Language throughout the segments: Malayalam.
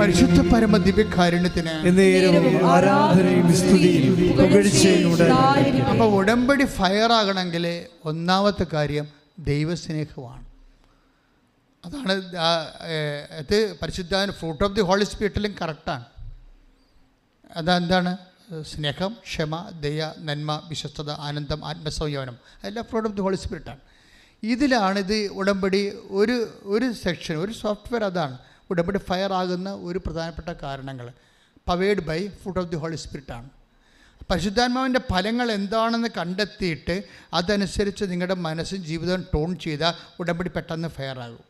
പരിശുദ്ധ പരമ ദിവ്യകാരുണ്യത്തിന് ആരാധനയും സ്തുതിയും ഉണ്ടായിരിക്കട്ടെ. ഉടമ്പടി ഫയർ ആകണമെങ്കിൽ ഒന്നാമത്തെ കാര്യം ദൈവസ്നേഹമാണ്. അതാണ് അത് പരിശുദ്ധ ഫ്രൂട്ട് ഓഫ് ദി ഹോളി സ്പിരിറ്റിലും കറക്റ്റാണ് അതെന്താണ്? സ്നേഹം ക്ഷമ ദയ നന്മ വിശ്വസ്തത ആനന്ദം ആത്മസംയോനം അതെല്ലാം ഫ്രൂട്ട് ഓഫ് ദി ഹോളി സ്പിരിറ്റാണ് ഇതിലാണിത് ഉടമ്പടി ഒരു ഒരു സെക്ഷൻ ഒരു സോഫ്റ്റ്വെയർ അതാണ്. ഉടമ്പടി ഫയർ ആകുന്ന ഒരു പ്രധാനപ്പെട്ട കാരണങ്ങൾ. Powered by food of the holy spirit ആണ്. പരിശുദ്ധാത്മാവിന്റെ ഫലങ്ങൾ എന്താണെന്ന് കണ്ടെത്തിയിട്ട് അതനുസരിച്ച് നിങ്ങളുടെ മനസ്സും ജീവിതവും ടോൺ ചെയ്താൽ ഉടമ്പടി പെട്ടെന്ന് ഫയർ ആകും.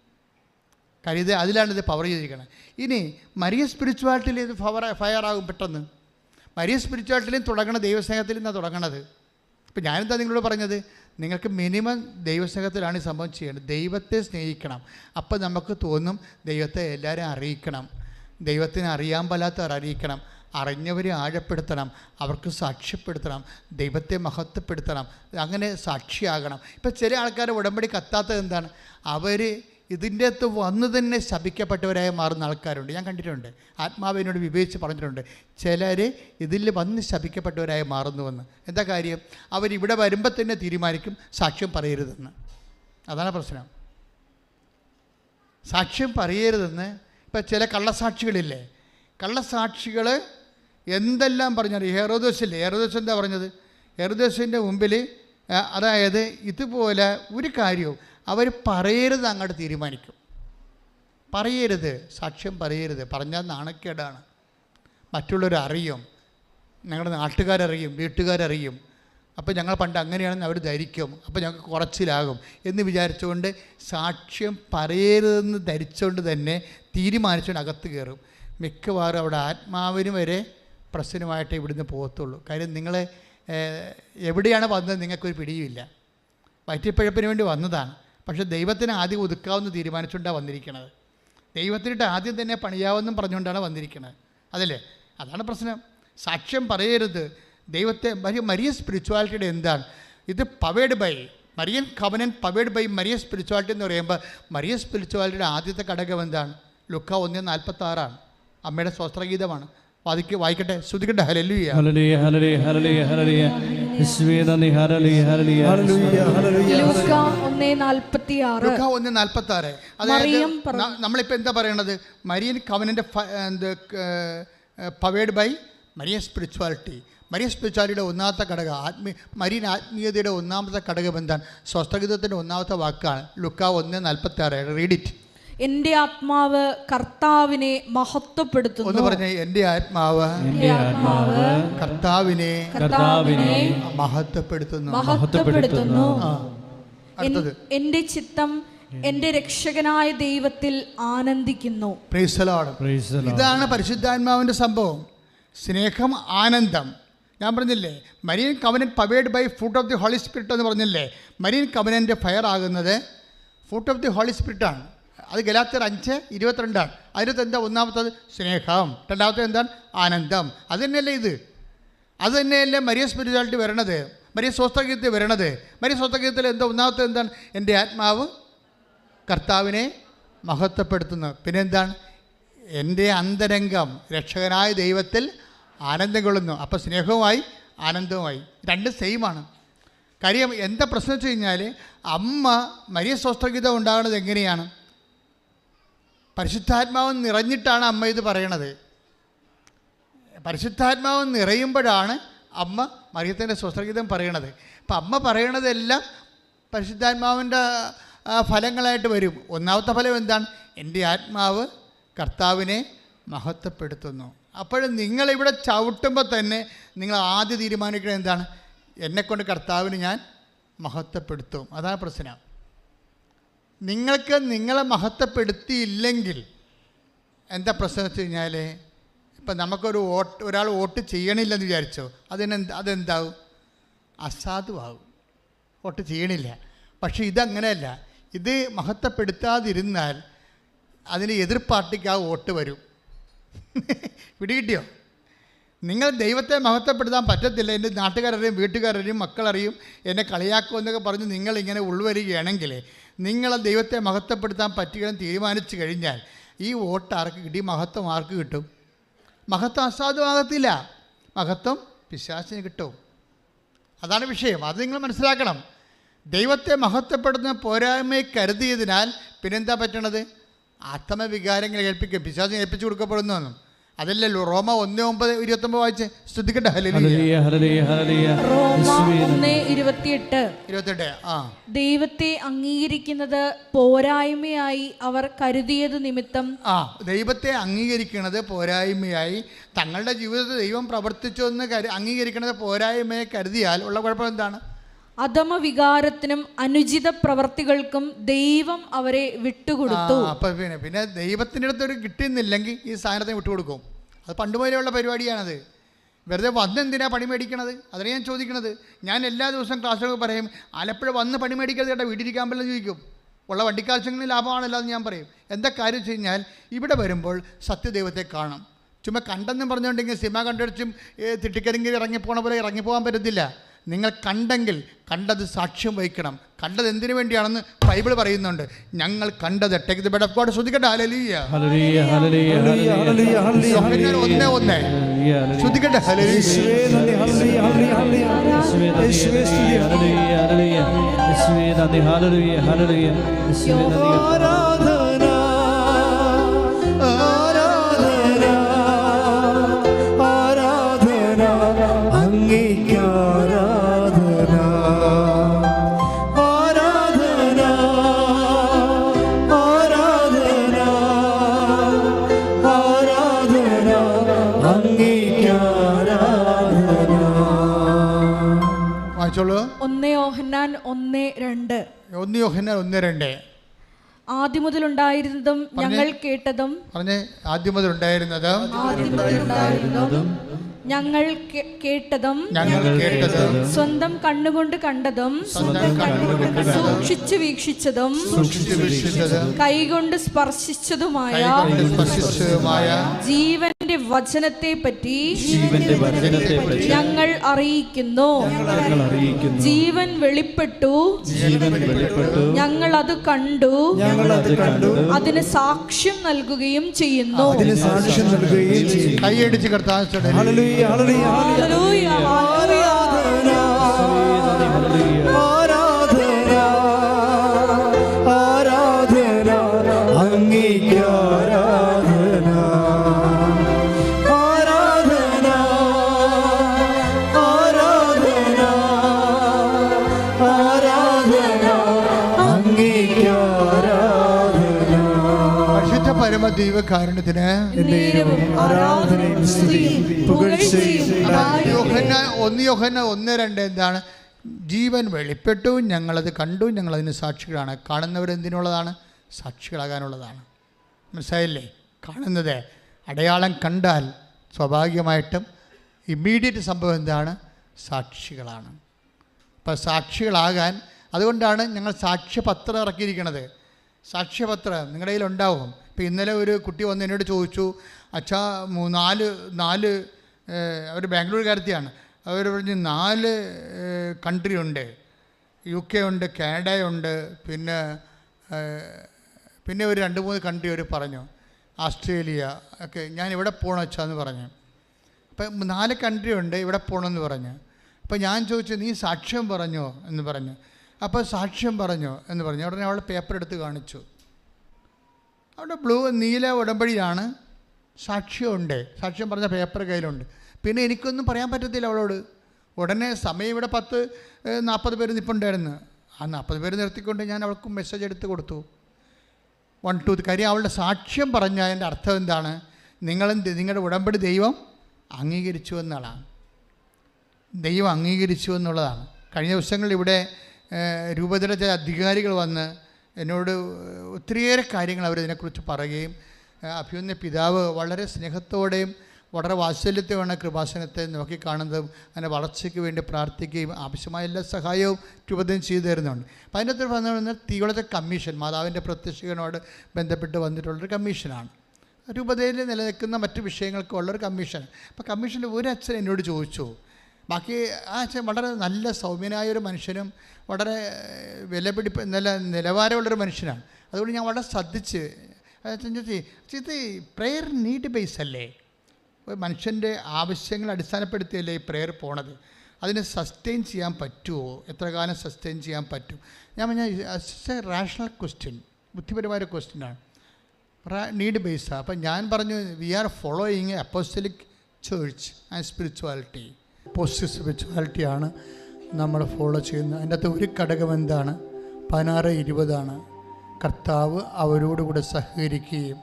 കാര്യം ഇത് അതിലാണ് ഇത് പവർ ചെയ്തിരിക്കുന്നത് ഇനി മരിയ സ്പിരിച്വാലിറ്റിയിൽ ഇത് ഫവർ ഫയർ ആകും പെട്ടെന്ന്. മരിയ സ്പിരിച്വാലിറ്റിയിലും തുടങ്ങണ ദൈവസ്നേഹത്തിൽ നിന്നാണ് തുടങ്ങണത്. ഇപ്പം ഞാനെന്താ നിങ്ങളോട് പറഞ്ഞത്? നിങ്ങൾക്ക് മിനിമം ദൈവസ്നേഹത്തിലാണ് ഈ സംഭവം ചെയ്യേണ്ടത്. ദൈവത്തെ സ്നേഹിക്കണം. അപ്പം നമുക്ക് തോന്നും ദൈവത്തെ എല്ലാവരും അറിയിക്കണം. ദൈവത്തിനെ അറിയാൻ പാലാത്തവർ അറിയിക്കണം. അറിഞ്ഞവരെ ആഴപ്പെടുത്തണം. അവർക്ക് സാക്ഷ്യപ്പെടുത്തണം. ദൈവത്തെ മഹത്വപ്പെടുത്തണം. അങ്ങനെ സാക്ഷിയാകണം. ഇപ്പം ചില ആൾക്കാർ ഉടമ്പടി കത്താത്തത് എന്താണ്? അവർ ഇതിന്റെ അകത്ത് വന്ന് തന്നെ ശപിക്കപ്പെട്ടവരായി മാറുന്ന ആൾക്കാരുണ്ട്. ഞാൻ കണ്ടിട്ടുണ്ട്. ആത്മാവിനോട് വിവേചിച്ച് പറഞ്ഞിട്ടുണ്ട്. ചിലർ ഇതിൽ വന്ന് ശപിക്കപ്പെട്ടവരായി മാറുന്നുവെന്ന്. എന്താ കാര്യം? അവരിവിടെ വരുമ്പോൾ തന്നെ തീരുമാനിക്കും സാക്ഷ്യം പറയരുതെന്ന്. അതാണ് പ്രശ്നം. സാക്ഷ്യം പറയരുതെന്ന്. ഇപ്പം ചില കള്ളസാക്ഷികളില്ലേ? കള്ളസാക്ഷികൾ എന്തെല്ലാം പറഞ്ഞാൽ ഹെറോദോസില്ലേ? ഹെറോദോസ് എന്താ പറഞ്ഞത്? ഹെറോദോസിന്റെ മുമ്പിൽ അതായത് ഇതുപോലെ ഒരു കാര്യവും അവർ പറയരുത് അങ്ങോട്ട് തീരുമാനിക്കും. പറയരുത് സാക്ഷ്യം പറയരുത്. പറഞ്ഞാൽ നാണക്കേടാണ്. മറ്റുള്ളവർ അറിയും. ഞങ്ങളുടെ നാട്ടുകാരറിയും വീട്ടുകാരറിയും. അപ്പോൾ ഞങ്ങൾ പണ്ട് അങ്ങനെയാണെന്ന് അവർ ധരിക്കും. അപ്പോൾ ഞങ്ങൾക്ക് കുറച്ചിലാകും എന്ന് വിചാരിച്ചുകൊണ്ട് സാക്ഷ്യം പറയരുതെന്ന് ധരിച്ചുകൊണ്ട് തന്നെ തീരുമാനിച്ചുകൊണ്ട് അകത്ത് കയറും. മിക്കവാറും അവിടെ ആത്മാവിന് വരെ പ്രശ്നമായിട്ട് ഇവിടുന്ന് പോകത്തുള്ളൂ. കാര്യം നിങ്ങൾ എവിടെയാണ് വന്നത്? നിങ്ങൾക്കൊരു പിടിയുമില്ല. വയറ്റിപ്പഴപ്പിന് വേണ്ടി വന്നതാണ്. പക്ഷേ ദൈവത്തിന് ആദ്യം ഒതുക്കാവുന്ന തീരുമാനിച്ചുകൊണ്ടാണ് വന്നിരിക്കുന്നത് ദൈവത്തിനിട്ട് ആദ്യം തന്നെ പണിയാവെന്നും പറഞ്ഞുകൊണ്ടാണ് വന്നിരിക്കുന്നത് അതല്ലേ? അതാണ് പ്രശ്നം. സാക്ഷ്യം പറയരുത്. ദൈവത്തെ മരിയ സ്പിരിച്വാലിറ്റിയുടെ എന്താണ്? ഇത് powered by Marian Kavanan powered by Maria spirituality എന്ന് പറയുമ്പോൾ മരിയ സ്പിരിച്വാലിറ്റിയുടെ ആദ്യത്തെ ഘടകം എന്താണ്? ലുക്ക ഒന്ന് നാൽപ്പത്തി ആറാണ് അമ്മയുടെ സ്വസ്ത്രഗീതമാണ് വായിക്കട്ടെ ശ്രുതിക്കട്ടെ. Hallelujah hallelujah. Hallelujah hallelujah hallelujah. Mariam അതായത് നമ്മളിപ്പോൾ എന്താ പറയണത്? Marian കവനന്റെ powered by Marian spirituality. Marian സ്പിരിച്വാലിറ്റിയുടെ ഒന്നാമത്തെ ഘടകം ആത്മീയ മരിയൻ ആത്മീയതയുടെ ഒന്നാമത്തെ ഘടകം എന്താണ് സ്വസ്ഥഗീതത്തിന്റെ ഒന്നാമത്തെ വാക്കാണ്. ലുക്ക ഒന്ന് നാൽപ്പത്തി ആറ് റീഡിറ്റ് ഇറ്റ് എന്റെ ആത്മാവ് കർത്താവിനെ മഹത്വപ്പെടുത്തുന്നു. എന്ന് പറഞ്ഞ എന്റെ ആത്മാവ് കർത്താവിനെ കർത്താവിനെ മഹത്വപ്പെടുത്തുന്നു. മഹത്വപ്പെടുത്തുന്നു. എന്റെ ചിത്തം എന്റെ രക്ഷകനായ ദൈവത്തിൽ ആനന്ദിക്കുന്നു. ഇതാണ് പരിശുദ്ധാത്മാവിന്റെ സംഭവം. സ്നേഹം ആനന്ദം. ഞാൻ പറഞ്ഞില്ലേ Marian Kavanan powered by food of the holy spirit എന്ന് പറഞ്ഞില്ലേ മരീൻ കവനന്റെ ഫയർ ആകുന്നത് ഫുഡ് ഓഫ് ദി ഹോളി സ്പിരിറ്റാണ് അത് ഗലാത്തർ അഞ്ച് ഇരുപത്തിരണ്ടാണ്. അതിനകത്ത് എന്താ ഒന്നാമത്തത്? സ്നേഹം. രണ്ടാമത്തത് എന്താണ്? ആനന്ദം. അത് തന്നെയല്ലേ ഇത്? അത് തന്നെയല്ലേ മരിയ സ്പിരിച്വാലിറ്റി വരണത്? മരിയ സ്വസ്ഥഗീതത്തിൽ വരണത്? മരിയ സ്വസ്ഥഗീതത്തിൽ എന്താ ഒന്നാമത്തെ എന്താണ്? എന്റെ ആത്മാവ് കർത്താവിനെ മഹത്വപ്പെടുത്തുന്നു. പിന്നെ എന്താണ്? എന്റെ അന്തരംഗം രക്ഷകനായ ദൈവത്തിൽ ആനന്ദം കൊള്ളുന്നു. അപ്പോൾ സ്നേഹവുമായി ആനന്ദവുമായി. രണ്ടും സെയിമാണ് കാര്യം എന്താ പ്രശ്നം വെച്ച് കഴിഞ്ഞാൽ അമ്മ മരിയ സ്വസ്ഥഗീതം ഉണ്ടാകുന്നത് എങ്ങനെയാണ്? പരിശുദ്ധാത്മാവ് നിറഞ്ഞിട്ടാണ് അമ്മ ഇത് പറയണത്. പരിശുദ്ധാത്മാവ് നിറയുമ്പോഴാണ് അമ്മ മറിയത്തിന്റെ സ്വസ്ത്രഗീതം പറയണത്. അപ്പം അമ്മ പറയണതെല്ലാം പരിശുദ്ധാത്മാവിന്റെ ഫലങ്ങളായിട്ട് വരും. ഒന്നാമത്തെ ഫലം എന്താണ്? എന്റെ ആത്മാവ് കർത്താവിനെ മഹത്വപ്പെടുത്തുന്നു. അപ്പോഴും നിങ്ങളിവിടെ ചവിട്ടുമ്പോൾ തന്നെ നിങ്ങൾ ആദ്യം തീരുമാനിക്കുന്നത് എന്താണ്? എന്നെക്കൊണ്ട് കർത്താവിന് ഞാൻ മഹത്വപ്പെടുത്തും. അതാണ് പ്രശ്നം. നിങ്ങൾക്ക് നിങ്ങളെ മഹത്വപ്പെടുത്തിയില്ലെങ്കിൽ എന്താ പ്രശ്നം വെച്ച് കഴിഞ്ഞാൽ ഇപ്പം നമുക്കൊരു വോട്ട് ഒരാൾ വോട്ട് ചെയ്യണില്ലെന്ന് വിചാരിച്ചോ? അതിനെന്ത് അതെന്താവും? അസാധുവാകും വോട്ട് ചെയ്യണില്ല. പക്ഷേ ഇതങ്ങനെയല്ല. ഇത് മഹത്വപ്പെടുത്താതിരുന്നാൽ അതിന് എതിർ പാർട്ടിക്ക് ആ വോട്ട് വരും. പിടികിട്ടിയോ? നിങ്ങൾ ദൈവത്തെ മഹത്വപ്പെടുത്താൻ പറ്റത്തില്ല. എന്റെ നാട്ടുകാരറിയും വീട്ടുകാരറിയും മക്കളറിയും എന്നെ കളിയാക്കുമെന്നൊക്കെ പറഞ്ഞ് നിങ്ങളിങ്ങനെ ഉൾവരികയാണെങ്കിൽ നിങ്ങൾ ദൈവത്തെ മഹത്വപ്പെടുത്താൻ പറ്റുകയെന്ന് തീരുമാനിച്ചു കഴിഞ്ഞാൽ ഈ വോട്ട് ആർക്ക് കിട്ടി? മഹത്വം ആർക്ക് കിട്ടും? മഹത്വം അസാധുവാകത്തില്ല മഹത്വം പിശാസിന് കിട്ടും. അതാണ് വിഷയം. അത് നിങ്ങൾ മനസ്സിലാക്കണം. ദൈവത്തെ മഹത്വപ്പെടുന്ന പോരായ്മയെ കരുതിയതിനാൽ പിന്നെന്താ പറ്റണത്? ആത്മവികാരങ്ങൾ ഏൽപ്പിക്കുക പിശാസിന് ഏൽപ്പിച്ചു കൊടുക്കപ്പെടുന്നു അതല്ലല്ലോ റോമ ഒന്ന് ഒമ്പത് ഇരുപത്തി ഒമ്പത് വായിച്ച് ശ്രദ്ധിക്കട്ടെ ഹല്ലേലൂയ. Hallelujah hallelujah hallelujah. റോമ ഒന്ന് ഇരുപത്തിയെട്ട്. ഇരുപത്തെട്ട് ആ. ദൈവത്തെ അംഗീകരിക്കുന്നത് പോരായ്മയായി അവർ കരുതിയത് നിമിത്തം. ആ ദൈവത്തെ അംഗീകരിക്കുന്നത് പോരായ്മയായി. തങ്ങളുടെ ജീവിതത്തിൽ ദൈവം പ്രവർത്തിച്ചു എന്ന് കരു അംഗീകരിക്കുന്നത് പോരായ്മയെ കരുതിയാൽ ഉള്ള കുഴപ്പം എന്താണ്? അധമ വികാരത്തിനും അനുചിത പ്രവർത്തികൾക്കും ദൈവം അവരെ വിട്ടുകൊടുത്തു. അപ്പൊ പിന്നെ പിന്നെ ദൈവത്തിന്റെ അടുത്ത് ഒരു കിട്ടുന്നില്ലെങ്കിൽ ഈ സാധനത്തെ വിട്ടുകൊടുക്കും. അത് പണ്ട് മുതലുള്ള പരിപാടിയാണത്. വെറുതെ വന്ന് എന്തിനാ പണി മേടിക്കണത്? അതിനെ ഞാൻ ചോദിക്കണത്. ഞാൻ എല്ലാ ദിവസവും ക്ലാസ്സിലൊക്കെ പറയും ആലപ്പുഴ വന്ന് പണി മേടിക്കരുത് ചേട്ടാ വീട്ടിലിരിക്കാൻ പറ്റില്ല ചോദിക്കും. ഉള്ള വണ്ടിക്കാശങ്ങളിൽ ലാഭമാണല്ലോ എന്ന് ഞാൻ പറയും. എന്താ കാര്യം വെച്ച് കഴിഞ്ഞാൽ ഇവിടെ വരുമ്പോൾ സത്യദൈവത്തെ കാണാം ചുമ്മാ കണ്ടെന്നും പറഞ്ഞുകൊണ്ടെങ്കിൽ സിനിമ കണ്ടടിച്ചും തിട്ടിക്കരിങ്കിൽ ഇറങ്ങിപ്പോണ പോലെ ഇറങ്ങിപ്പോകാൻ പറ്റത്തില്ല. നിങ്ങൾ കണ്ടെങ്കിൽ കണ്ടത് സാക്ഷ്യം വഹിക്കണം. കണ്ടത് എന്തിനു വേണ്ടിയാണെന്ന് ബൈബിൾ പറയുന്നുണ്ട്. ഞങ്ങൾ കണ്ടത് take the bed of God ശ്രദ്ധിക്കട്ടെ. Hallelujah hallelujah hallelujah hallelujah, hallelujah, hallelujah, Yohannan ഒന്നേ ഒന്നേ ഹല്ലേലൂയ ഹല്ലേലൂയ ശ്രദ്ധിക്കട്ടെ. ഹല്ലേലൂയ യേശുവേ വായിച്ചോളൂ. ഒന്ന് യോഹന്നാൻ ഒന്ന് രണ്ട്. ഒന്നേ യോഹന്നാൻ ഒന്ന് രണ്ട്. ആദ്യം മുതൽ ഉണ്ടായിരുന്നതും ഞങ്ങൾ കേട്ടതും പറഞ്ഞ് ആദ്യം മുതൽ ഉണ്ടായിരുന്നതും ഞങ്ങൾ കേട്ടതും ഞങ്ങൾ കേട്ടതും സ്വന്തം കണ്ണുകൊണ്ട് കണ്ടതും സൂക്ഷിച്ചു വീക്ഷിച്ചതും കൈകൊണ്ട് സ്പർശിച്ചതുമായ സ്പർശിച്ചതുമായ ജീവന്റെ വചനത്തെ പറ്റി ജീവന്റെ വചനത്തെ പറ്റി ഞങ്ങൾ അറിയിക്കുന്നു. ഞങ്ങൾ അറിയിക്കുന്നു. ജീവൻ വെളിപ്പെട്ടു. ജീവൻ വെളിപ്പെട്ടു. ഞങ്ങൾ അത് കണ്ടു. ഞങ്ങൾ അത് കണ്ടു. അതിന് സാക്ഷ്യം നൽകുകയും ചെയ്യുന്നു. അതിന് സാക്ഷ്യം നൽകുകയും ചെയ്യും കൈയടിച്ച് കർത്താൻ ഹല്ലേലൂയ, ഹല്ലേലൂയ, ഹല്ലേലൂയ. ഒന്ന് ഒന്ന് രണ്ട് എന്താണ്? ജീവൻ വെളിപ്പെട്ടു ഞങ്ങളത് കണ്ടു ഞങ്ങളതിന് സാക്ഷികളാണ്. കാണുന്നവർ എന്തിനുള്ളതാണ് സാക്ഷികളാകാനുള്ളതാണ്. മനസ്സിലായില്ലേ? കാണുന്നത്. അടയാളം കണ്ടാൽ സ്വാഭാവികമായിട്ടും ഇമ്മീഡിയറ്റ് സംഭവം എന്താണ്? സാക്ഷികളാണ്. അപ്പം സാക്ഷികളാകാൻ അതുകൊണ്ടാണ് ഞങ്ങൾ സാക്ഷ്യപത്രം ഇറക്കിയിരിക്കുന്നത്. സാക്ഷ്യപത്രം നിങ്ങളുടെ കയ്യിൽ ഉണ്ടാവും ഇപ്പം ഇന്നലെ ഒരു കുട്ടി വന്ന് എന്നോട് ചോദിച്ചു അച്ഛാ നാല് നാല് അവർ ബാംഗ്ലൂർകാരത്തിയാണ് അവർ പറഞ്ഞ് നാല് കൺട്രി ഉണ്ട്. യു കെ ഉണ്ട് കാനഡയുണ്ട് പിന്നെ പിന്നെ ഒരു രണ്ട് മൂന്ന് കൺട്രി അവർ പറഞ്ഞു. ആസ്ട്രേലിയ ഒക്കെ ഞാൻ ഇവിടെ പോകണം വെച്ചാന്ന് പറഞ്ഞു. അപ്പം നാല് കൺട്രി ഉണ്ട് ഇവിടെ പോകണമെന്ന് പറഞ്ഞു. അപ്പോൾ ഞാൻ ചോദിച്ചു നീ സാക്ഷ്യം പറഞ്ഞോ? എന്ന് പറഞ്ഞു. അപ്പോൾ സാക്ഷ്യം പറഞ്ഞു എന്ന് പറഞ്ഞു. ഉടനെ അവൾ പേപ്പർ എടുത്ത് കാണിച്ചു. അവിടെ ബ്ലൂ നീല ഉടമ്പടിയാണ് സാക്ഷ്യമുണ്ട്. സാക്ഷ്യം പറഞ്ഞ പേപ്പർ കയ്യിലുണ്ട്. പിന്നെ എനിക്കൊന്നും പറയാൻ പറ്റത്തില്ല അവളോട്. ഉടനെ സമയം ഇവിടെ പത്ത് നാൽപ്പത് പേര് നിൽപ്പുണ്ടായിരുന്നു ആ നാൽപ്പത് പേര് നിർത്തിക്കൊണ്ട് ഞാൻ അവൾക്ക് മെസ്സേജ് എടുത്ത് കൊടുത്തു. വൺ ടു കാര്യം അവളുടെ സാക്ഷ്യം പറഞ്ഞ അതിന്റെ അർത്ഥം എന്താണ്? നിങ്ങളും നിങ്ങളുടെ ഉടമ്പടി ദൈവം അംഗീകരിച്ചു എന്നാണ് ദൈവം അംഗീകരിച്ചു എന്നുള്ളതാണ്. കഴിഞ്ഞ ദിവസങ്ങളിൽ ഇവിടെ ഏഹ്, രൂപതയുടെ ചില അധികാരികൾ വന്ന് എന്നോട് ഒത്തിരിയേറെ കാര്യങ്ങൾ അവരിതിനെക്കുറിച്ച് പറയുകയും അഭിമന്യ പിതാവ് വളരെ സ്നേഹത്തോടെയും വളരെ വാത്സല്യത്തോടെയാണ് കൃപാസനത്തെ നോക്കിക്കാണുന്നതും അതിന്റെ വളർച്ചയ്ക്ക് വേണ്ടി പ്രാർത്ഥിക്കുകയും ആവശ്യമായ എല്ലാ സഹായവും രൂപതയും ചെയ്തു തരുന്നുണ്ട്. അപ്പം പറഞ്ഞു പറഞ്ഞാൽ തീവളത്തെ കമ്മീഷൻ മാതാവിന്റെ പ്രത്യക്ഷകനോട് ബന്ധപ്പെട്ട് വന്നിട്ടുള്ളൊരു കമ്മീഷനാണ്. രൂപതയിൽ നിലനിൽക്കുന്ന മറ്റു വിഷയങ്ങൾക്കുള്ളൊരു കമ്മീഷൻ. അപ്പോൾ കമ്മീഷന്റെ ഒരു അച്ഛൻ എന്നോട് ചോദിച്ചു ബാക്കി ആ ചെ വളരെ നല്ല സൗമ്യനായ ഒരു മനുഷ്യനും വളരെ വിലപിടിപ്പ് നല്ല നിലവാരമുള്ളൊരു മനുഷ്യനാണ്. അതുകൊണ്ട് ഞാൻ വളരെ ശ്രദ്ധിച്ച് ഇത് പ്രെയർ നീഡ് ബേസ് അല്ലേ? മനുഷ്യന്റെ ആവശ്യങ്ങൾ അടിസ്ഥാനപ്പെടുത്തിയല്ലേ ഈ പ്രെയർ പോണത്? അതിനെ സസ്റ്റെയിൻ ചെയ്യാൻ പറ്റുമോ എത്ര കാലം സസ്റ്റെയിൻ ചെയ്യാൻ പറ്റും? ഞാൻ പറഞ്ഞ റാഷണൽ ക്വസ്റ്റ്യൻ ബുദ്ധിപരമായ ക്വസ്റ്റ്യനാണ് നീഡ് ബേസ് അപ്പം ഞാൻ പറഞ്ഞു we are following apostolic church and spirituality positive സ്പിരിച്വാലിറ്റിയാണ് നമ്മൾ ഫോളോ ചെയ്യുന്നത്. അതിന്റെ അകത്ത് ഒരു ഘടകം എന്താണ്? പതിനാറ് ഇരുപതാണ്. കർത്താവ് അവരോടുകൂടെ സഹകരിക്കുകയും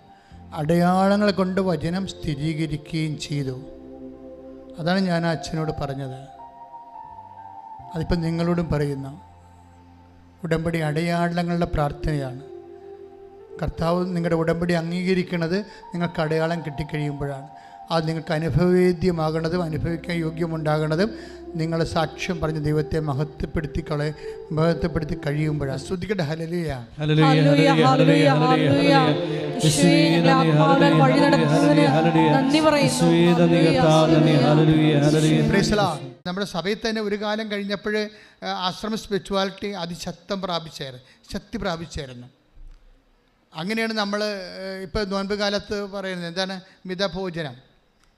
അടയാളങ്ങൾ കൊണ്ട് വചനം സ്ഥിരീകരിക്കുകയും ചെയ്തു. അതാണ് ഞാൻ അച്ഛനോട് പറഞ്ഞത്. അതിപ്പം നിങ്ങളോടും പറയുന്ന. ഉടമ്പടി അടയാളങ്ങളുടെ പ്രാർത്ഥനയാണ്. കർത്താവ് നിങ്ങളുടെ ഉടമ്പടി അംഗീകരിക്കുന്നത് നിങ്ങൾക്ക് അടയാളം കിട്ടിക്കഴിയുമ്പോഴാണ്. അത് നിങ്ങൾക്ക് അനുഭവവേദ്യമാകണതും അനുഭവിക്കാൻ യോഗ്യമുണ്ടാകണതും നിങ്ങൾ സാക്ഷ്യം പറഞ്ഞ് ദൈവത്തെ മഹത്വപ്പെടുത്തി കളെ മഹത്വപ്പെടുത്തി കഴിയുമ്പോഴാണ് ശ്രുതിക്കട്ടെ ഹലലിയ നമ്മുടെ സഭയിൽ തന്നെ ഒരു കാലം കഴിഞ്ഞപ്പോൾ ആശ്രമ സ്പിരിച്വാലിറ്റി അതിശക്തം പ്രാപിച്ചായിരുന്നു ശക്തി പ്രാപിച്ചായിരുന്നു അങ്ങനെയാണ് നമ്മൾ ഇപ്പോൾ നോൻപ് കാലത്ത് പറയുന്നത്. എന്താണ്? മിതഭോജനം.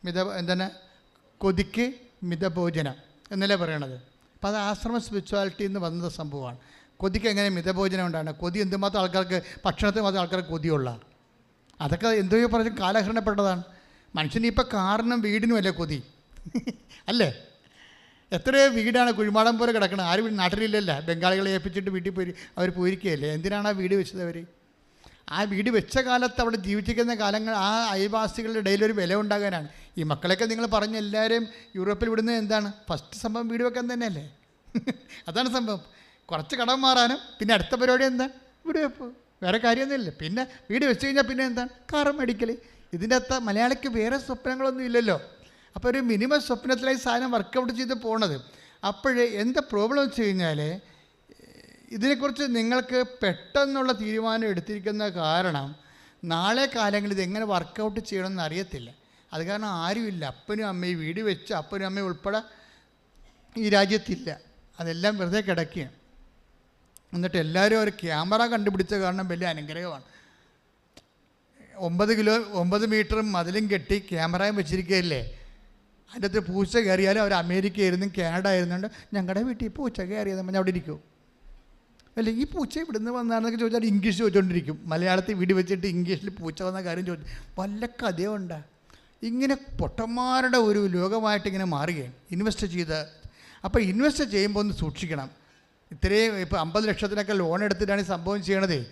മിത എന്താണ്? കൊതിക്ക് മിതഭോജനം എന്നല്ലേ പറയണത്. അപ്പോൾ അത് ആശ്രമ സ്പിരിച്വാലിറ്റി എന്ന് വന്നത് സംഭവമാണ്. കൊതിക്ക് എങ്ങനെ മിതഭോജനം ഉണ്ടാണ്? കൊതി എന്തുമാത്രം ആൾക്കാർക്ക് ഭക്ഷണത്തിന് മാത്രം ആൾക്കാർക്ക് കൊതിയുള്ള? അതൊക്കെ എന്തോ പറഞ്ഞ് കാലഹരണപ്പെട്ടതാണ്. മനുഷ്യന് ഇപ്പോൾ കാറിനും വീടിനും അല്ലേ കൊതി? അല്ലേ? എത്രയോ വീടാണ് കുഴിമാടം പോലെ കിടക്കുന്നത് ആരും നാട്ടിലില്ലല്ലോ. ബംഗാളികളെ ഏൽപ്പിച്ചിട്ട് വീട്ടിൽ പോയി അവർ പോയിരിക്കുകയല്ലേ? എന്തിനാണ് ആ വീട് വെച്ചത് അവർ ആ വീട് വെച്ച കാലത്ത് അവിടെ ജീവിച്ചിരിക്കുന്ന കാലങ്ങൾ ആ അയൽവാസികളുടെ ഇടയിൽ ഒരു വില ഉണ്ടാകാനാണ്. ഈ മക്കളെയൊക്കെ നിങ്ങൾ പറഞ്ഞ എല്ലാവരെയും യൂറോപ്പിൽ വിടുന്നത് എന്താണ്? ഫസ്റ്റ് സംഭവം വീട് വെക്കാൻ തന്നെയല്ലേ? അതാണ് സംഭവം. കുറച്ച് കടം മാറാനും പിന്നെ അടുത്ത പരിപാടി എന്താ? വീട് വെപ്പ്. വേറെ കാര്യമൊന്നുമില്ല. പിന്നെ വീട് വെച്ച് കഴിഞ്ഞാൽ പിന്നെ എന്താണ് കാറ് മേടിക്കൽ ഇതിന്റെ അകത്ത് മലയാളിക്ക് വേറെ സ്വപ്നങ്ങളൊന്നും ഇല്ലല്ലോ. അപ്പോൾ ഒരു മിനിമം സ്വപ്നത്തിലായി സാധനം വർക്കൗട്ട് ചെയ്ത് പോണത്. അപ്പോഴേ എന്താ പ്രോബ്ലം വെച്ച് കഴിഞ്ഞാൽ ഇതിനെക്കുറിച്ച് നിങ്ങൾക്ക് പെട്ടെന്നുള്ള തീരുമാനം എടുത്തിരിക്കുന്ന കാരണം നാളെ കാലങ്ങളിൽ ഇതെങ്ങനെ വർക്കൗട്ട് ചെയ്യണമെന്ന് അറിയത്തില്ല. അത് കാരണം ആരുമില്ല. അപ്പനും അമ്മയും വീട് വെച്ച് അപ്പനും അമ്മയും ഉൾപ്പെടെ ഈ രാജ്യത്തില്ല. അതെല്ലാം വെറുതെ കിടക്കുകയാണ്. എന്നിട്ട് എല്ലാവരും ഒരു ക്യാമറ കണ്ടുപിടിച്ച കാരണം വലിയ അനുഗ്രഹമാണ്. ഒമ്പത് കിലോ ഒമ്പത് മീറ്ററും മതിലും കെട്ടി ക്യാമറയും വെച്ചിരിക്കുകയല്ലേ? അതിന്റെ അകത്ത് പൂച്ച കയറിയാലും അവർ അമേരിക്ക ആയിരുന്നു കാനഡ ആയിരുന്നുണ്ട് ഞങ്ങളുടെ വീട്ടിൽ പൂച്ച കയറിയത് നമ്മൾ അവിടെ ഇരിക്കും അല്ല ഈ പൂച്ച ഇവിടുന്ന് വന്നാണെന്നൊക്കെ ചോദിച്ചാൽ ഇംഗ്ലീഷ് ചോദിച്ചുകൊണ്ടിരിക്കും മലയാളത്തിൽ വീട് വെച്ചിട്ട് ഇംഗ്ലീഷിൽ പൂച്ച വന്ന കാര്യം ചോദിച്ചു വല്ല കഥയുണ്ടാ? ഇങ്ങനെ പൊട്ടന്മാരുടെ ഒരു ലോകമായിട്ട് ഇങ്ങനെ മാറുകയാണ്. ഇൻവെസ്റ്റ് ചെയ്ത് അപ്പോൾ ഇൻവെസ്റ്റ് ചെയ്യുമ്പോൾ ഒന്ന് സൂക്ഷിക്കണം. ഇത്രയും ഇപ്പോൾ അമ്പത് ലക്ഷത്തിനൊക്കെ ലോൺ എടുത്തിട്ടാണ് ഈ സംഭവം ചെയ്യണതേ.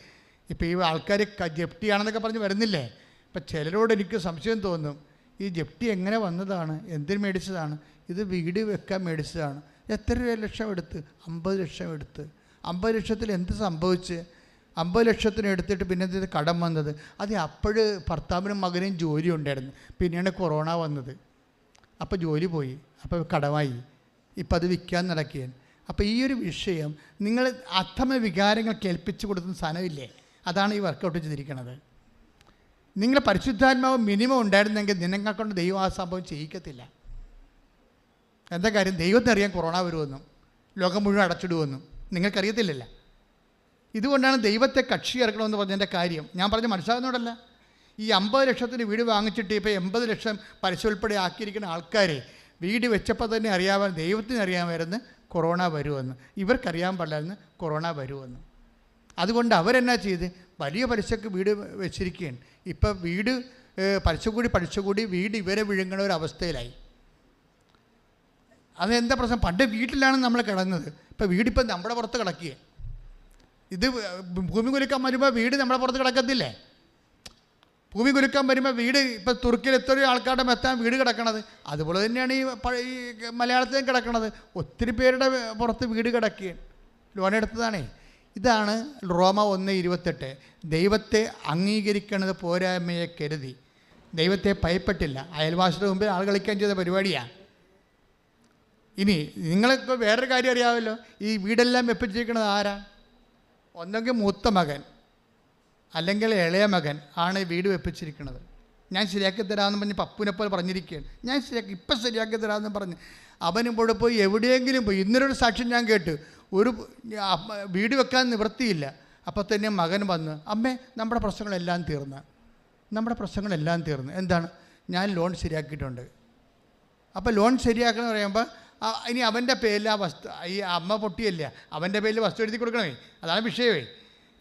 ഇപ്പോൾ ഈ ആൾക്കാർ ജപ്തിയാണെന്നൊക്കെ പറഞ്ഞ് വരുന്നില്ലേ? അപ്പം ചിലരോട് എനിക്ക് സംശയം തോന്നും. ഈ ജപ്തി എങ്ങനെ വന്നതാണ്? എന്തിന് മേടിച്ചതാണ്? ഇത് വീട് വെക്കാൻ മേടിച്ചതാണ്. എത്ര ലക്ഷം എടുത്ത്? അമ്പത് ലക്ഷം എടുത്ത്. അമ്പത് ലക്ഷത്തിൽ എന്ത് സംഭവിച്ച്? അമ്പത് ലക്ഷത്തിന് എടുത്തിട്ട് പിന്നെ എന്ത് കടം വന്നത്. അത് അപ്പോഴ് ഭർത്താവിനും മകനും ജോലി ഉണ്ടായിരുന്നു. പിന്നെയാണ് കൊറോണ വന്നത്. അപ്പോൾ ജോലി പോയി. അപ്പോൾ കടമായി. ഇപ്പം അത് വിൽക്കാൻ നടക്കുകയാണ്. അപ്പോൾ ഈ ഒരു വിഷയം നിങ്ങൾ അധമ വികാരങ്ങൾ കേൾപ്പിച്ചു കൊടുക്കുന്ന സാധനമില്ലേ? അതാണ് ഈ വർക്കൗട്ട് ചെയ്തിരിക്കുന്നത് നിങ്ങൾ പരിശുദ്ധാത്മാവ് മിനിമം ഉണ്ടായിരുന്നെങ്കിൽ നിന്നെ കൊണ്ട് ദൈവം ആ സംഭവം ചെയ്യിക്കത്തില്ല. എന്താ കാര്യം? ദൈവത്തിനറിയാം കൊറോണ വരുമെന്നും. ലോകം മുഴുവൻ അടച്ചിടുമെന്നും. നിങ്ങൾക്കറിയത്തില്ലല്ല. ഇതുകൊണ്ടാണ് ദൈവത്തെ കക്ഷി ഇറക്കണമെന്ന് പറഞ്ഞതിന്റെ കാര്യം. ഞാൻ പറഞ്ഞ മനസ്സിലാകുന്നതോടല്ല ഈ അമ്പത് ലക്ഷത്തിന് വീട് വാങ്ങിച്ചിട്ട് ഇപ്പോൾ എൺപത് ലക്ഷം പലിശ ഉൾപ്പെടെ ആക്കിയിരിക്കുന്ന ആൾക്കാരെ വീട് വെച്ചപ്പോൾ തന്നെ അറിയാൻ ദൈവത്തിന് അറിയാമായിരുന്നു കൊറോണ വരുമെന്ന്. ഇവർക്കറിയാൻ പാടില്ലായിരുന്നു കൊറോണ വരുമെന്ന്. അതുകൊണ്ട് അവരെന്നാ ചെയ്ത്? വലിയ പലിശക്ക് വീട് വെച്ചിരിക്കുകയാണ്. ഇപ്പം വീട് പലിശ കൂടി പലിശ കൂടി വീട് ഇവരെ വിഴുങ്ങണ ഒരു അവസ്ഥയിലായി. അതെന്താ പ്രശ്നം? പണ്ട് വീട്ടിലാണ് നമ്മൾ കിടന്നത്. ഇപ്പം വീടിപ്പം നമ്മുടെ പുറത്ത് കിടക്കുക ഇത് ഭൂമി കുലുക്കാൻ വരുമ്പോൾ വീട് നമ്മുടെ പുറത്ത് കിടക്കത്തില്ലേ? ഭൂമി കുലുക്കാൻ വരുമ്പോൾ വീട് ഇപ്പം തുർക്കിയിൽ എത്ര ആൾക്കാരുടെ മെത്താൻ വീട് കിടക്കണത്. അതുപോലെ തന്നെയാണ് ഈ ഈ മലയാളത്തിലും കിടക്കണത്. ഒത്തിരി പേരുടെ പുറത്ത് വീട് കിടക്കുകയാണ്. ലോൺ എടുത്തതാണേ. ഇതാണ് റോമ ഒന്ന് ഇരുപത്തെട്ട്. ദൈവത്തെ അംഗീകരിക്കണത് പോരായ്മയെ കരുതി. ദൈവത്തെ ഭയപ്പെട്ടില്ല. അയൽവാസിയുടെ മുമ്പിൽ ആൾ കളിക്കാൻ ചെയ്ത പരിപാടിയാണ് ഇനി നിങ്ങൾക്ക് വേറൊരു കാര്യം അറിയാമല്ലോ. ഈ വീടെല്ലാം വെപ്പിച്ചിരിക്കുന്നത് ആരാ? ഒന്നെങ്കിൽ മൂത്ത മകൻ അല്ലെങ്കിൽ ഇളയ മകൻ ആണ് ഈ വീട് വെപ്പിച്ചിരിക്കുന്നത്. ഞാൻ ശരിയാക്കി തരാമെന്ന് പറഞ്ഞ് പപ്പുവിനെ പോലെ പറഞ്ഞിരിക്കുകയാണ്. ഞാൻ ശരിയാക്കി ഇപ്പം ശരിയാക്കി തരാമെന്ന് പറഞ്ഞ് അവനും കൂടെ പോയി എവിടെയെങ്കിലും പോയി. ഇന്നൊരു സാക്ഷ്യം ഞാൻ കേട്ടു. ഒരു വീട് വെക്കാൻ നിവൃത്തിയില്ല. അപ്പോൾ തന്നെ മകൻ വന്ന് അമ്മേ നമ്മുടെ പ്രശ്നങ്ങളെല്ലാം തീർന്ന്. നമ്മുടെ പ്രശ്നങ്ങളെല്ലാം തീർന്ന്. എന്താണ്? ഞാൻ ലോൺ ശരിയാക്കിയിട്ടുണ്ട്. അപ്പോൾ ലോൺ ശരിയാക്കണം പറയുമ്പോൾ ഇനി അവന്റെ പേരിൽ ആ വസ്തു ഈ അമ്മ പൊട്ടിയല്ല അവന്റെ പേരിൽ വസ്തു എഴുതി കൊടുക്കണമേ. അതാണ് വിഷയമേ.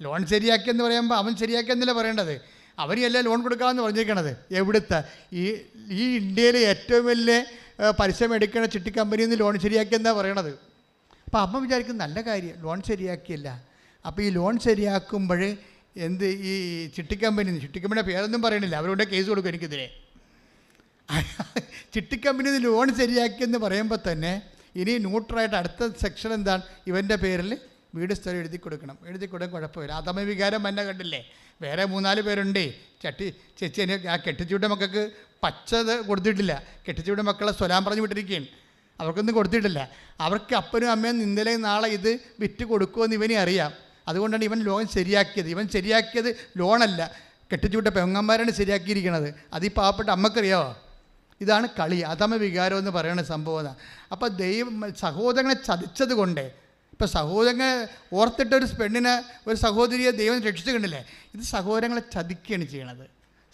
ലോൺ ശരിയാക്കിയെന്ന് പറയുമ്പോൾ അവൻ ശരിയാക്കിയെന്നല്ല പറയേണ്ടത്? അവരെയല്ലേ ലോൺ കൊടുക്കാമെന്ന് പറഞ്ഞിരിക്കണത്? എവിടുത്തെ? ഈ ഈ ഇന്ത്യയിലെ ഏറ്റവും വലിയ ഏ, എടുക്കുന്ന ചിട്ടി കമ്പനിയിൽ നിന്ന് ലോൺ ശരിയാക്കിയെന്നാണ് പറയണത്? അപ്പോൾ അമ്മ വിചാരിക്കും നല്ല കാര്യം ലോൺ ശരിയാക്കിയല്ല. അപ്പോൾ ഈ ലോൺ ശരിയാക്കുമ്പോൾ എന്ത് ഈ ചിട്ടിക്കമ്പനി ചിട്ടിക്കമ്പനിയുടെ പേരൊന്നും പറയണില്ല. അവരോട് കേസ് കൊടുക്കും എനിക്കെതിരെ. ചിട്ടിക്കമ്പനി ലോൺ ശരിയാക്കിയെന്ന് പറയുമ്പോൾ തന്നെ ഇനി ന്യൂട്രലായിട്ട് അടുത്ത സെക്ഷൻ എന്താണ്? ഇവന്റെ പേരിൽ വീട് സ്ഥലം എഴുതി കൊടുക്കണം. എഴുതി കൊടുക്കാൻ കുഴപ്പമില്ല. അധമ വികാരം എന്നെ കണ്ടില്ലേ? വേറെ മൂന്നാൽ പേരുണ്ടേ. ചട്ടി ചേച്ചി ആ കെട്ടിച്ചൂട്ട മക്കൾക്ക് പച്ചത് കൊടുത്തിട്ടില്ല. കെട്ടിച്ചൂട്ട മക്കളെ സ്വലാം പറഞ്ഞു വിട്ടിരിക്കുകയാണ്. അവർക്കൊന്നും കൊടുത്തിട്ടില്ല. അവർക്ക് അപ്പനും അമ്മയും ഇന്നലെ നാളെ ഇത് വിറ്റ് കൊടുക്കുമെന്ന് ഇവനെ അറിയാം. അതുകൊണ്ടാണ് ഇവൻ ലോൺ ശരിയാക്കിയത്. ഇവൻ ശരിയാക്കിയത് ലോണല്ല. കെട്ടിച്ചൂട്ട പെങ്ങന്മാരാണ് ശരിയാക്കിയിരിക്കുന്നത് അത് ഈ പാവപ്പെട്ട അമ്മക്കറിയാവോ? ഇതാണ് കളി. അധമ വികാരം എന്ന് പറയുന്ന സംഭവം അപ്പോൾ ദൈവം സഹോദരങ്ങളെ ചതിച്ചത് കൊണ്ട് ഇപ്പോൾ സഹോദരങ്ങൾ ഓർത്തിട്ട് ഒരു പെണ്ണിനെ ഒരു സഹോദരിയെ ദൈവം രക്ഷിച്ചു കണ്ടില്ലേ ഇത് സഹോദരങ്ങളെ ചതിക്കുകയാണ് ചെയ്യണത്.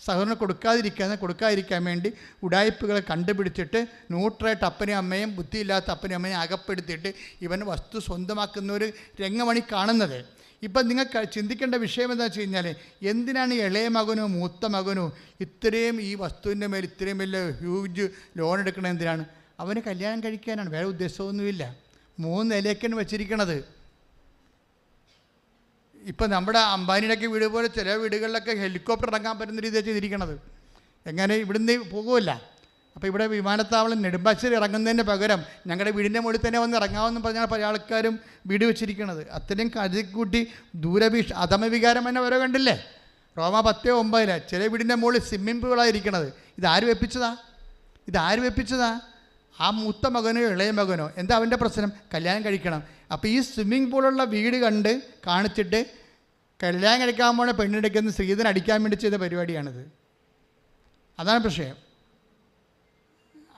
സഹോദരനെ കൊടുക്കാതിരിക്കാൻ കൊടുക്കാതിരിക്കാൻ വേണ്ടി ഉടായ്പകളെ കണ്ടുപിടിച്ചിട്ട് ന്യൂട്രായിട്ട് അപ്പനെയും അമ്മയും ബുദ്ധിയില്ലാത്ത അപ്പനെയും അമ്മയും അകപ്പെടുത്തിയിട്ട് ഇവൻ വസ്തു സ്വന്തമാക്കുന്ന ഒരു രംഗമാണ് കാണുന്നത്. ഇപ്പം നിങ്ങൾക്ക് ചിന്തിക്കേണ്ട വിഷയം എന്താ വെച്ച് കഴിഞ്ഞാൽ എന്തിനാണ് ഇളയ മകനോ മൂത്ത മകനോ ഇത്രയും ഈ വസ്തുവിന്റെ മേൽ ഇത്രയും വലിയ ഹ്യൂജ് ലോൺ എടുക്കണത് എന്തിനാണ്? അവന് കല്യാണം കഴിക്കാനാണ്. വേറെ ഉദ്ദേശമൊന്നുമില്ല. മൂന്ന് നിലയൊക്കെയാണ് വെച്ചിരിക്കണത്. ഇപ്പം നമ്മുടെ അംബാനിയുടെയൊക്കെ വീട് പോലെ ചില വീടുകളിലൊക്കെ ഹെലികോപ്റ്റർ ഇറങ്ങാൻ പറ്റുന്ന രീതിയിൽ ചെയ്തിരിക്കണത്. എങ്ങനെ ഇവിടുന്ന് പോകുമല്ല അപ്പോൾ ഇവിടെ വിമാനത്താവളം നെടുമ്പാശ്ശേരി ഇറങ്ങുന്നതിന് പകരം ഞങ്ങളുടെ വീടിന്റെ മുകളിൽ തന്നെ വന്ന് ഇറങ്ങാമെന്ന് പറഞ്ഞാൽ പല ആൾക്കാരും വീട് വെച്ചിരിക്കുന്നത് അത്രയും കരുതിക്കൂട്ടി ദൂരഭീഷ് അധമവികാരം തന്നെ വരെ കണ്ടില്ലേ? റോമ പത്തേ ഒമ്പതിൽ. ചില വീടിന്റെ മുകളിൽ സ്വിമ്മിംഗ് പൂളായിരിക്കണത് ഇതാര് വെപ്പിച്ചതാ? ഇതാര് വെപ്പിച്ചതാ? ആ മൂത്ത മകനോ ഇളയ മകനോ? എന്താ അവന്റെ പ്രശ്നം? കല്യാണം കഴിക്കണം. അപ്പോൾ ഈ സ്വിമ്മിംഗ് പൂളുള്ള വീട് കണ്ട് കാണിച്ചിട്ട് കല്യാണം കഴിക്കാൻ പോണ പെണ്ണെടുക്കുന്ന സ്ത്രീധനം അടിക്കാൻ വേണ്ടി ചെയ്ത പരിപാടിയാണിത്. അതാണ് പ്രശ്നം.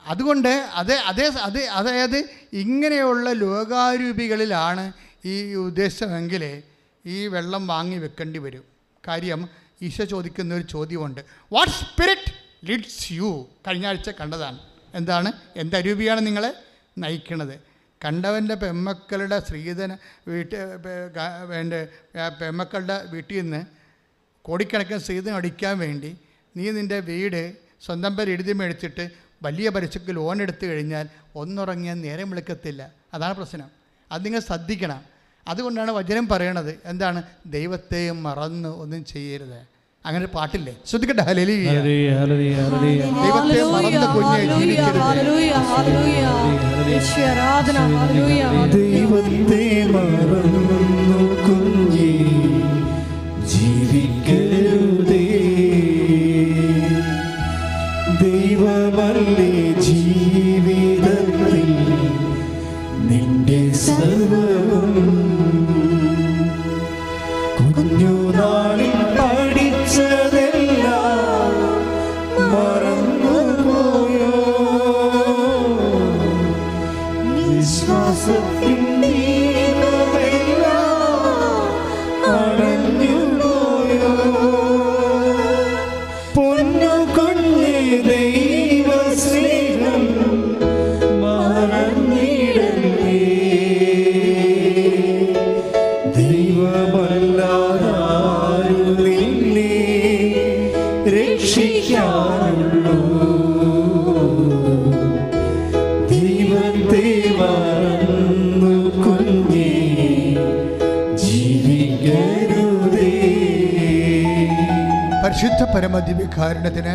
അതുകൊണ്ട് അത് അതേ അത് അതായത് ഇങ്ങനെയുള്ള ലോകാരൂപികളിലാണ് ഈ ഉദ്ദേശമെങ്കിൽ ഈ വെള്ളം വാങ്ങി വെക്കേണ്ടി വരും. കാര്യം ഈശോ ചോദിക്കുന്ന ഒരു ചോദ്യമുണ്ട്. വാട്ട് സ്പിരിറ്റ് ലിഡ്സ് യു കഴിഞ്ഞ ആഴ്ച കണ്ടതാണ്. എന്താണ്? എന്തരൂപിയാണ് നിങ്ങളെ നയിക്കണത്? കണ്ടവന്റെ പെമ്മക്കളുടെ സ്ത്രീധന വീട്ട് വേണ്ട പെമ്മക്കളുടെ വീട്ടിൽ നിന്ന് കോടിക്കണക്കിന് സ്ത്രീധനം അടിക്കാൻ വേണ്ടി നീ നിന്റെ വീട് സ്വന്തം പേര് എഴുതി മേടിച്ചിട്ട് വലിയ പലിശക്ക് ലോൺ എടുത്തു കഴിഞ്ഞാൽ ഒന്നുറങ്ങിയാൽ നേരം വിളിക്കത്തില്ല. അതാണ് പ്രശ്നം. അത് നിങ്ങൾ ശ്രദ്ധിക്കണം. അതുകൊണ്ടാണ് വചനം പറയണത്. എന്താണ്? ദൈവത്തെയും മറന്ന് ഒന്നും ചെയ്യരുത്. അങ്ങനെ ഒരു പാട്ടില്ലേ? ശ്രദ്ധിക്കട്ടെ. ഹലലി ഹല്ലേലൂയ, ഹല്ലേലൂയ, ഹല്ലേലൂയ. ദൈവത്തെ മറന്ന് കുഞ്ഞെ ജീവിക്കരുത്. ഹല്ലേലൂയ, പരിശുദ്ധ പരമദിവ്യകാരുണ്യത്തിന്